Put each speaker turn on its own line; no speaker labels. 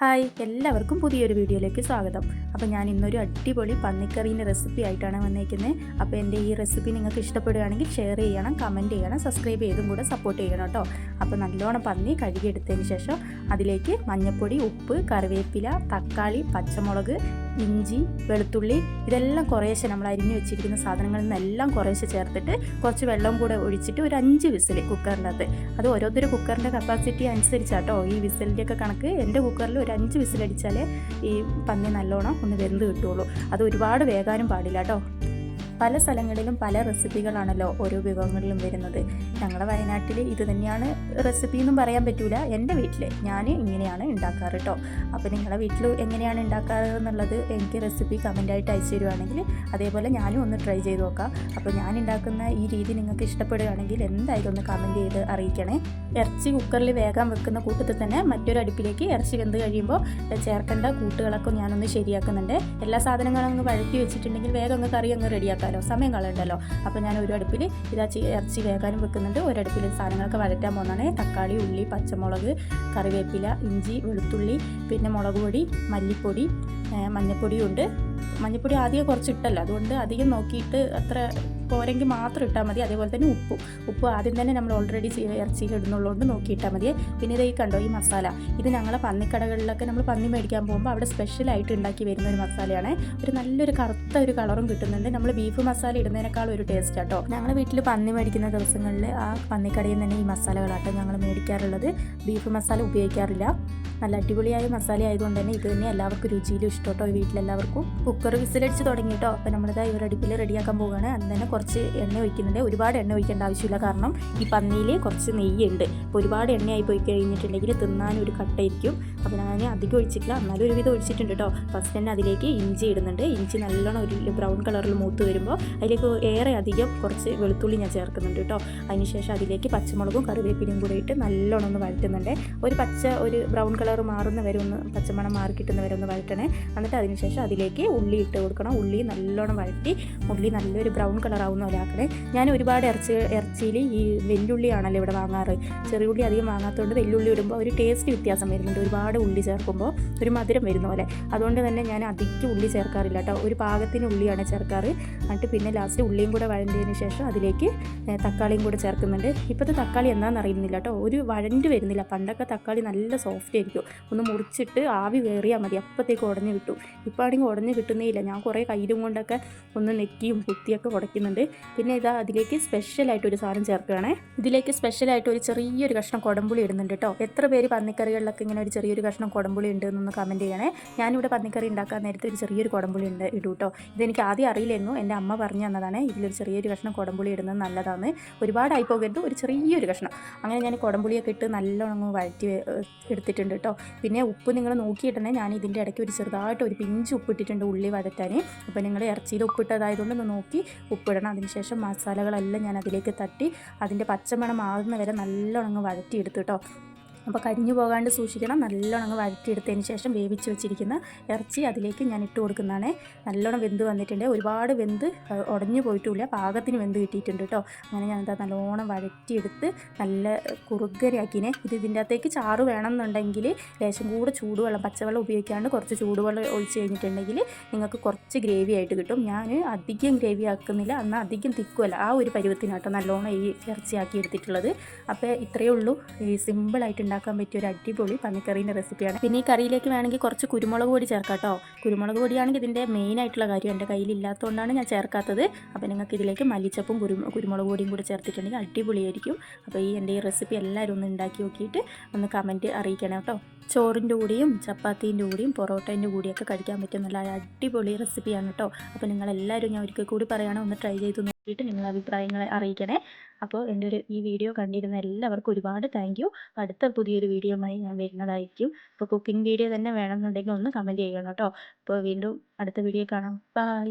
Hi എല്ലാവർക്കും പുതിയൊരു വീഡിയോയിലേക്ക് സ്വാഗതം. അപ്പോൾ ഞാൻ ഇന്നൊരു അടിപൊളി പന്നിക്കറീന്റെ റെസിപ്പി ആയിട്ടാണ് വന്നേക്കുന്നത് അപ്പോൾ എന്റെ ഈ റെസിപ്പി നിങ്ങൾക്ക് ഇഷ്ടപ്പെടുകയാണെങ്കിൽ ഷെയർ ചെയ്യണം കമന്റ് ചെയ്യണം സബ്സ്ക്രൈബ് ചെയ്തും കൂടെ സപ്പോർട്ട് ചെയ്യണം കേട്ടോ. അപ്പോൾ നല്ലോണം പന്നി കഴുകിയെടുത്തതിന് ശേഷം അതിലേക്ക് മഞ്ഞൾപ്പൊടി ഉപ്പ് കറിവേപ്പില തക്കാളി പച്ചമുളക് ഇഞ്ചി വെളുത്തുള്ളി ഇതെല്ലാം കുറേശ്ശെ നമ്മൾ അരിഞ്ഞു വെച്ചിരിക്കുന്ന സാധനങ്ങളിൽ നിന്നെല്ലാം കുറേശ്ശെ ചേർത്തിട്ട് കുറച്ച് വെള്ളം കൂടെ ഒഴിച്ചിട്ട് ഒരു അഞ്ച് വിസിൽ കുക്കറിനകത്ത് അത് ഓരോരുത്തരും കുക്കറിന്റെ കപ്പാസിറ്റി അനുസരിച്ചാട്ടോ ഈ വിസിലിന്റെയൊക്കെ കണക്ക് എന്റെ കുക്കറിൽ ഒരു അഞ്ച് വിസിലടിച്ചാലേ ഈ പന്നി നല്ലോണം ഒന്ന് വെന്ത് കിട്ടുള്ളൂ. അത് ഒരുപാട് വേകാനും പാടില്ല കേട്ടോ. പല സ്ഥലങ്ങളിലും പല റെസിപ്പികളാണല്ലോ ഓരോ വിഭവങ്ങളിലും വരുന്നത്. ഞങ്ങളുടെ വയനാട്ടിൽ ഇത് തന്നെയാണ് റെസിപ്പി എന്നും പറയാൻ പറ്റൂല. എന്റെ വീട്ടിൽ ഞാൻ ഇങ്ങനെയാണ് ഉണ്ടാക്കാറ് കേട്ടോ അപ്പോൾ നിങ്ങളുടെ വീട്ടിൽ എങ്ങനെയാണ് ഉണ്ടാക്കാറ് എന്നുള്ളത് എനിക്ക് റെസിപ്പി കമന്റായിട്ട് അയച്ചു തരുവാണെങ്കിൽ അതേപോലെ ഞാനും ഒന്ന് ട്രൈ ചെയ്ത് നോക്കാം. അപ്പോൾ ഞാൻ ഉണ്ടാക്കുന്ന ഈ രീതി നിങ്ങൾക്ക് ഇഷ്ടപ്പെടുകയാണെങ്കിൽ എന്തായാലും ഒന്ന് കമന്റ് ചെയ്ത് അറിയിക്കണേ. ഇറച്ചി കുക്കറിൽ വേഗം വെക്കുന്ന കൂട്ടത്തിൽ തന്നെ മറ്റൊരു അടുപ്പിലേക്ക് ഇറച്ചി വെന്ത് കഴിയുമ്പോൾ ചേർക്കേണ്ട കൂട്ടുകളൊക്കെ ഞാനൊന്ന് ശരിയാക്കുന്നുണ്ട്. എല്ലാ സാധനങ്ങളും അങ്ങ് വഴറ്റി വെച്ചിട്ടുണ്ടെങ്കിൽ വേഗം അങ്ങ് കറി അങ്ങ് റെഡിയാക്കാമല്ലോ സമയം കളയണ്ടല്ലോ അപ്പോൾ ഞാൻ ഒരു അടുപ്പിൽ ഇതാ ഇറച്ചി വേകാനും വെക്കുന്നുണ്ട്. ഒരടുപ്പിൽ സാധനങ്ങളൊക്കെ വഴറ്റാൻ പോകുന്നതാണ് തക്കാളി ഉള്ളി പച്ചമുളക് കറിവേപ്പില ഇഞ്ചി വെളുത്തുള്ളി പിന്നെ മുളക് പൊടി മല്ലിപ്പൊടി മഞ്ഞൾപ്പൊടിയുണ്ട് മഞ്ഞൾപ്പൊടി ആദ്യം കുറച്ച് ഇട്ടല്ലോ അതുകൊണ്ട് അധികം നോക്കിയിട്ട് അത്ര പോരെങ്കിൽ മാത്രം ഇട്ടാൽ മതി. അതേപോലെ തന്നെ ഉപ്പ്. ഉപ്പ് ആദ്യം തന്നെ നമ്മൾ ഓൾറെഡി ഇറച്ചിയിൽ ഇടുന്നുള്ളതുകൊണ്ട് നോക്കിയിട്ടാൽ മതി. പിന്നെ ഇത് ഈ കണ്ടോ ഈ മസാല. ഇത് ഞങ്ങളെ പന്നിക്കടകളിലൊക്കെ നമ്മൾ പന്നി മേടിക്കാൻ പോകുമ്പോൾ അവിടെ സ്പെഷ്യലായിട്ട് ഉണ്ടാക്കി വരുന്ന ഒരു മസാലയാണ്. ഒരു നല്ലൊരു കറുത്ത ഒരു കളറും കിട്ടുന്നുണ്ട്. നമ്മൾ ബീഫ് മസാല ഇടുന്നതിനേക്കാൾ ഒരു ടേസ്റ്റ് ആട്ടോ ഞങ്ങളുടെ വീട്ടിൽ പന്നി മേടിക്കുന്ന ദിവസങ്ങളിൽ ആ പന്നിക്കടയിൽ നിന്ന് തന്നെ ഈ മസാലകളാട്ടോ ഞങ്ങൾ മേടിക്കാറുള്ളത്. ബീഫ് മസാല ഉപയോഗിക്കാറില്ല. നല്ല അടിപൊളിയായ മസാല ആയതുകൊണ്ട് തന്നെ ഇത് തന്നെ എല്ലാവർക്കും രുചിയിലും ഇഷ്ടോട്ടോ വീട്ടിലെല്ലാവർക്കും. കുക്കർ വിസിലടിച്ച് തുടങ്ങിയിട്ടോ. അപ്പോൾ നമ്മളിത് ഒരു അടുപ്പിൽ റെഡിയാക്കാൻ പോവുകയാണ്. അന്ന് തന്നെ കുറച്ച് എണ്ണ ഒഴിക്കുന്നുണ്ട്. ഒരുപാട് എണ്ണ ഒഴിക്കേണ്ട ആവശ്യമില്ല. കാരണം ഈ പന്നിയിൽ കുറച്ച് നെയ്യുണ്ട്. അപ്പോൾ ഒരുപാട് എണ്ണയായി പോയി കഴിഞ്ഞിട്ടുണ്ടെങ്കിൽ തിന്നാൻ ഒരു കട്ടയിരിക്കും അപ്പോൾ ഞാൻ അധികം ഒഴിച്ചിട്ടില്ല. എന്നാലും ഒരുവിധം ഒഴിച്ചിട്ടുണ്ട് കേട്ടോ ഫസ്റ്റ് തന്നെ അതിലേക്ക് ഇഞ്ചി ഇടുന്നുണ്ട്. ഇഞ്ചി നല്ലോണം ഒരു ബ്രൗൺ കളറിൽ മൂത്ത് വരുമ്പോൾ അതിലേക്ക് ഏറെ അധികം കുറച്ച് വെളുത്തുള്ളി ഞാൻ ചേർക്കുന്നുണ്ട് കേട്ടോ അതിനുശേഷം അതിലേക്ക് പച്ചമുളകും കറിവേപ്പിലയും കൂടെ ഇട്ട് നല്ലോണം ഒന്ന് വഴറ്റുന്നുണ്ട്. ഒരു പച്ച ഒരു ബ്രൗൺ കളർ മാറുന്ന വരെ ഒന്ന് പച്ചമണം മാറി കിട്ടുന്ന വരെ ഒന്ന് വഴറ്റണേ. എന്നിട്ട് അതിനുശേഷം അതിലേക്ക് ഉള്ളി ഇട്ട് കൊടുക്കണം. ഉള്ളി നല്ലോണം വഴറ്റി ഉള്ളി നല്ലൊരു ബ്രൗൺ കളർ ആവുന്ന പോലെ ആക്കണേ ഞാൻ ഒരുപാട് ഇറച്ചി ഇറച്ചിയിൽ ഈ വെല്ലുള്ളിയാണല്ലോ ഇവിടെ വാങ്ങാറ്. ചെറിയ ഉള്ളി അധികം വാങ്ങാത്തതുകൊണ്ട് വെല്ലുള്ളി ഇടുമ്പോൾ ഒരു ടേസ്റ്റ് വ്യത്യാസം വരുന്നുണ്ട്. ഒരുപാട് ഉള്ളി ചേർക്കുമ്പോൾ ഒരു മധുരം വരുന്ന പോലെ. അതുകൊണ്ട് തന്നെ ഞാൻ അധികം ഉള്ളി ചേർക്കാറില്ല കേട്ടോ. ഒരു പാകത്തിന് ഉള്ളിയാണ് ചേർക്കാറ്. എന്നിട്ട് പിന്നെ ലാസ്റ്റ് ഉള്ളിയും കൂടെ വഴണ്ടതിന് ശേഷം അതിലേക്ക് തക്കാളിയും കൂടെ ചേർക്കുന്നുണ്ട്. ഇപ്പോഴത്തെ തക്കാളി എന്താണെന്ന് അറിയുന്നില്ല കേട്ടോ. ഒരു വഴണ്ട് വരുന്നില്ല. പണ്ടൊക്കെ തക്കാളി നല്ല സോഫ്റ്റ് ആയിരിക്കും. ഒന്ന് മുറിച്ചിട്ട് ആവി കയറിയാൽ മതി. അപ്പോഴത്തേക്ക് ഉടഞ്ഞു കിട്ടും ഇപ്പോൾ ആണെങ്കിൽ ഉടഞ്ഞു കിട്ടുന്നേ ഇല്ല ഞാൻ കുറേ കയ്യിലും കൊണ്ടൊക്കെ ഒന്ന് നെക്കിയും കുത്തിയൊക്കെ ഉടയ്ക്കുന്നുണ്ട്. പിന്നെ ഇതാ അതിലേക്ക് സ്പെഷ്യലായിട്ട് ഒരു സാധനം ചേർക്കുകയാണേ. ഇതിലേക്ക് സ്പെഷ്യലായിട്ട് ഒരു ചെറിയൊരു കഷ്ണം കുടംപുളി ഇടുന്നുണ്ട് കേട്ടോ. എത്ര പേര് പന്നിക്കറികളിലൊക്കെ ഇങ്ങനെ ഒരു ചെറിയൊരു കഷ്ണം കുടംപുളി ഉണ്ട് എന്നൊന്ന് കമന്റ് ചെയ്യണേ. ഞാനിവിടെ പന്നിക്കറി ഉണ്ടാക്കാൻ നേരത്തെ ഒരു ചെറിയൊരു കുടംപുളി ഉണ്ട് ഇടും കേട്ടോ ഇതെനിക്ക് ആദ്യം അറിയില്ലായിരുന്നു. എന്റെ അമ്മ പറഞ്ഞു തന്നതാണ് ഇതിലൊരു ചെറിയൊരു കഷ്ണം കുടംപുളി ഇടുന്നത് നല്ലതാണ് ഒരുപാടായി പോകരുത്. ഒരു ചെറിയൊരു കഷ്ണം. അങ്ങനെ ഞാൻ കുടംപുളിയൊക്കെ ഇട്ട് നല്ലോണം വഴറ്റി എടുത്തിട്ടുണ്ട് കേട്ടോ പിന്നെ ഉപ്പ് നിങ്ങൾ നോക്കിയിട്ടേ ഞാൻ ഇതിന്റെ ഇടയ്ക്ക് ഒരു ചെറുതായിട്ട് ഒരു പിഞ്ച് ഉപ്പ് ഇട്ടിട്ടുണ്ട് ഉള്ളി വഴറ്റാൻ അപ്പോൾ നിങ്ങൾ ഇറച്ചിയിൽ ഉപ്പിട്ടതായതുകൊണ്ട് ഒന്ന് നോക്കി ഉപ്പിടണം അതിനുശേഷം മസാലകളെല്ലാം ഞാൻ അതിലേക്ക് തട്ടി അതിന്റെ പച്ചമണം മാറുന്ന വരെ നല്ലോണം വഴറ്റിയെടുത്തു കേട്ടോ. അപ്പോൾ കരിഞ്ഞു പോകാണ്ട് സൂക്ഷിക്കണം. നല്ലോണം അങ്ങ് വഴറ്റിയെടുത്തതിന് ശേഷം വേവിച്ച് വെച്ചിരിക്കുന്ന ഇറച്ചി അതിലേക്ക് ഞാൻ ഇട്ട് കൊടുക്കുന്നതാണ്. നല്ലോണം വെന്ത് വന്നിട്ടുണ്ട്. ഒരുപാട് വെന്ത് ഉടഞ്ഞു പോയിട്ടില്ല. പാകത്തിന് വെന്ത് കിട്ടിയിട്ടുണ്ട് കേട്ടോ അങ്ങനെ ഞാൻ എന്താ നല്ലോണം വഴറ്റിയെടുത്ത് നല്ല കുറുകരയാക്കിനെ. ഇത് ഇതിന്റെ അകത്തേക്ക് ചാറ് വേണമെന്നുണ്ടെങ്കിൽ ലേശം കൂടെ ചൂടുവെള്ളം പച്ചവെള്ളം ഉപയോഗിക്കാണ്ട് കുറച്ച് ചൂടുവെള്ളം ഒഴിച്ച് കഴിഞ്ഞിട്ടുണ്ടെങ്കിൽ നിങ്ങൾക്ക് കുറച്ച് ഗ്രേവി ആയിട്ട് കിട്ടും. ഞാൻ അധികം ഗ്രേവി ആക്കുന്നില്ല. എന്നാൽ അധികം തിക്കുമല്ല ആ ഒരു പരുവത്തിനാട്ടോ നല്ലോണം ഈ ഇറച്ചിയാക്കി എടുത്തിട്ടുള്ളത്. അപ്പോൾ ഇത്രയേ ഉള്ളൂ. ഈ സിമ്പിളായിട്ട് ഉണ്ടാക്കാൻ പറ്റിയ ഒരു അടിപൊളി പന്നിക്കറീന്റെ റെസിപ്പിയാണ്. പിന്നെ ഈ കറിയിലേക്ക് വേണമെങ്കിൽ കുറച്ച് കുരുമുളക് പൊടി ചേർക്കാം കേട്ടോ. കുരുമുളക് പൊടിയാണെങ്കിൽ ഇതിന്റെ മെയിൻ ആയിട്ടുള്ള കാര്യം എന്റെ കയ്യിലില്ലാത്തതുകൊണ്ടാണ് ഞാൻ ചേർക്കാത്തത്. അപ്പോൾ നിങ്ങൾക്ക് ഇതിലേക്ക് മല്ലിച്ചപ്പും കുരു കുരുമുളക് പൊടിയും കൂടി ചേർത്തിട്ടുണ്ടെങ്കിൽ അടിപൊളിയായിരിക്കും. അപ്പോൾ ഈ എന്റെ ഈ റെസിപ്പി എല്ലാവരും ഒന്ന് ഉണ്ടാക്കി നോക്കിയിട്ട് ഒന്ന് കമന്റ് അറിയിക്കണം കേട്ടോ. ചോറിന്റെ കൂടിയും ചപ്പാത്തീന്റെ കൂടിയും പൊറോട്ടേന്റെ കൂടിയൊക്കെ കഴിക്കാൻ പറ്റും നല്ല അടിപൊളി റെസിപ്പിയാണ് കേട്ടോ. അപ്പോൾ നിങ്ങളെല്ലാവരും ഞാൻ ഒരിക്കൽ കൂടി പറയണം ഒന്ന് ട്രൈ ചെയ്ത് നോക്കിയിട്ട് നിങ്ങളുടെ അഭിപ്രായങ്ങളെ അറിയിക്കണേ. അപ്പോൾ എന്റെ ഒരു ഈ വീഡിയോ കണ്ടിരുന്ന എല്ലാവർക്കും ഒരുപാട് താങ്ക് യു അടുത്ത പുതിയൊരു വീഡിയോയുമായി ഞാൻ വരുന്നതായിരിക്കും. അപ്പോൾ കുക്കിംഗ് വീഡിയോ തന്നെ വേണമെന്നുണ്ടെങ്കിൽ ഒന്ന് കമന്റ് ചെയ്യണം കേട്ടോ. അപ്പോൾ വീണ്ടും അടുത്ത വീഡിയോ കാണാം. ബൈ